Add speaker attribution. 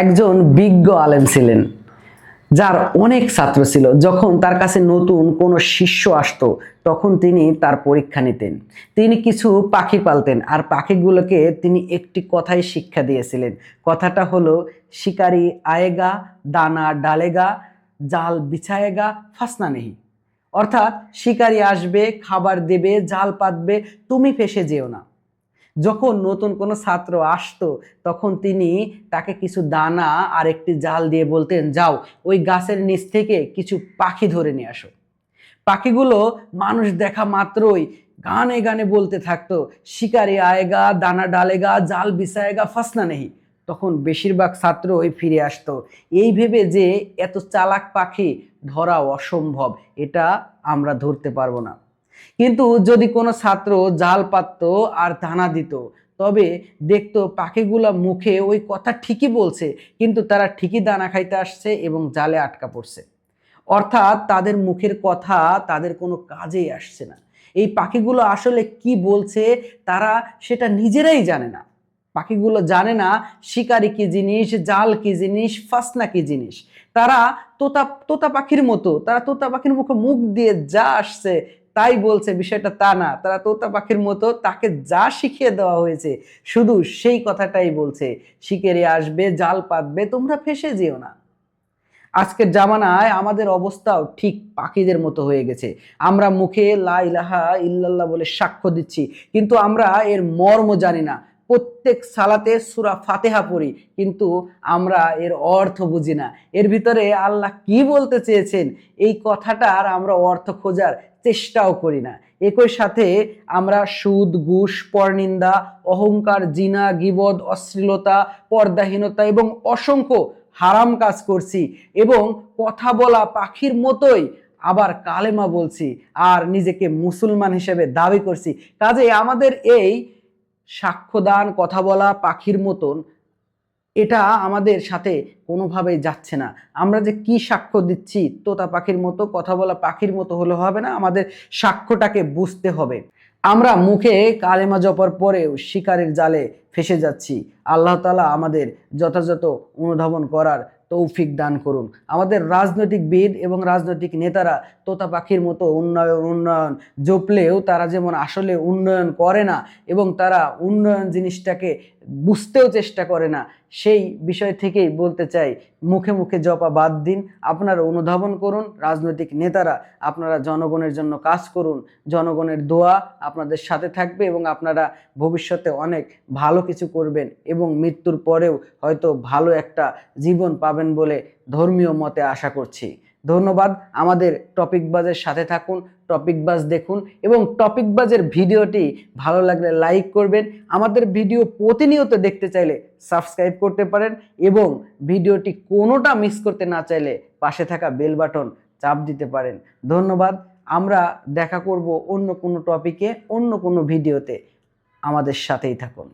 Speaker 1: একজন বিজ্ঞ আলেম ছিলেন, যার অনেক ছাত্র ছিল। যখন তার কাছে নতুন কোনো শিষ্য আসত, তখন তিনি তার পরীক্ষা নিতেন। তিনি কিছু পাখি পালতেন আর পাখিগুলোকে তিনি একটি কথাই শিক্ষা দিয়েছিলেন। কথাটা হলো, শিকারি আয়েগা, দানা ডালেগা, জাল বিছায়েগা, ফাসনা নেহি। অর্থাৎ, শিকারি আসবে, খাবার দেবে, জাল পাতবে, তুমি ফেসে যেও না। যখন নতুন কোনো ছাত্র আসতো, তখন তিনি তাকে কিছু দানা আর একটি জাল দিয়ে বলতেন, যাও, ওই গাছের নিচ থেকে কিছু পাখি ধরে নিয়ে আসো। পাখিগুলো মানুষ দেখা মাত্রই গানে গানে বলতে থাকতো, শিকারি আয়েগা, দানা ডালেগা, জাল বিছায়েগা, ফাসনা নেহি। তখন বেশিরভাগ ছাত্রই ফিরে আসতো, এই ভেবে যে এত চালাক পাখি ধরা অসম্ভব, এটা আমরা ধরতে পারব না। কিন্তু যদি কোনো ছাত্র জাল পাতত আর দানা দিত, তবে দেখতো পাখিগুলা মুখে ওই কথা ঠিকই বলছে, কিন্তু তারা ঠিকই দানা খাইতে আসছে এবং জালে আটকা পড়ছে। অর্থাৎ তাদের মুখের কথা তাদের কোনো কাজেই আসছে না। এই পাখিগুলো আসলে কি বলছে তারা সেটা নিজেরাই জানে না। পাখিগুলো জানে না শিকারি কি জিনিস, জাল কি জিনিস, ফাসনা কি জিনিস। তারা তোতা তোতা পাখির মতো, তারা তোতা পাখির মুখে মুখ দিয়ে যা আসছে তাই বলছে, বিষয়টা তা না। তারা তোতা পাখির মতো তাকে যা শিখিয়ে দেওয়া হয়েছে, শুধু সেই কথাটাই বলছে। শিকারি আসবে, জাল পাতবে, তোমরা ফেসে যেও না। আজকের জামানায় আমাদের অবস্থাও ঠিক পাখিদের মতো হয়ে গেছে। আমরা মুখে লা ইলাহা ইল্লাল্লাহ বলে সাক্ষ্য দিচ্ছি, কিন্তু আমরা এর মর্ম জানি না। প্রত্যেক সালাতে সুরা ফাতেহা পড়ি, কিন্তু আমরা এর অর্থ বুঝি না। এর ভিতরে আল্লাহ কি বলতে চেয়েছেন? এই কথাটার আমরা অর্থ খোঁজার চেষ্টাও করি না। একই সাথে আমরা সুদ, ঘুষ, পরনিন্দা, অহংকার, জিনা, গিবদ, অশ্লীলতা, পর্দাহীনতা এবং অসংখ্য হারাম কাজ করছি এবং কথা বলা পাখির মতোই আবার কালেমা বলছি আর নিজেকে মুসলমান হিসেবে দাবি করছি। কাজে আমাদের এই সাক্ষ্যদান, কথা বলা, পাখির মতন, এটা আমাদের সাথে কোনোভাবেই যাচ্ছে না। আমরা যে কি সাক্ষ্য দিচ্ছি, তোতা পাখির মতো, কথা বলা পাখির মতো হলে হবে না, আমাদের সাক্ষ্যটাকে বুঝতে হবে। আমরা মুখে কালেমা জপার পরেও শিকারের জালে ফেসে যাচ্ছি। আল্লাহ তালা আমাদের যথাযথ অনুধাবন করার তৌফিক দান করুন। আমাদের রাজনৈতিক রাজনৈতিকবিদ এবং রাজনৈতিক নেতারা তোতা পাখির মতো উন্নয়ন উন্নয়ন জপলেও তারা যেমন আসলে উন্নয়ন করে না এবং তারা উন্নয়ন জিনিসটাকে বুঝতেও চেষ্টা করে না, সেই বিষয় থেকেই বলতে চাই, মুখে মুখে জপা বাদ দিন, আপনারা অনুধাবন করুন, রাজনৈতিক নেতারা আপনারা জনগণের জন্য কাজ করুন, জনগণের দোয়া আপনাদের সাথে থাকবে এবং আপনারা ভবিষ্যতে অনেক ভালো কিছু করবেন এবং মৃত্যুর পরেও হয়তো ভালো একটা জীবন পাবেন বলে ধর্মীয় মতে আশা করছি। ধন্যবাদ। আমাদের টপিক বাজের সাথে থাকুন, টপিক বাজ দেখুন এবং টপিক বাজের ভিডিওটি ভালো লাগলে লাইক করবেন। আমাদের ভিডিও প্রতিনিয়ত দেখতে চাইলে সাবস্ক্রাইব করতে পারেন এবং ভিডিওটি কোনোটা মিস করতে না চাইলে পাশে থাকা বেল বাটন চাপ দিতে পারেন। ধন্যবাদ। আমরা দেখা করব অন্য কোনো টপিকে, অন্য কোনো ভিডিওতে। আমাদের সাথেই থাকুন।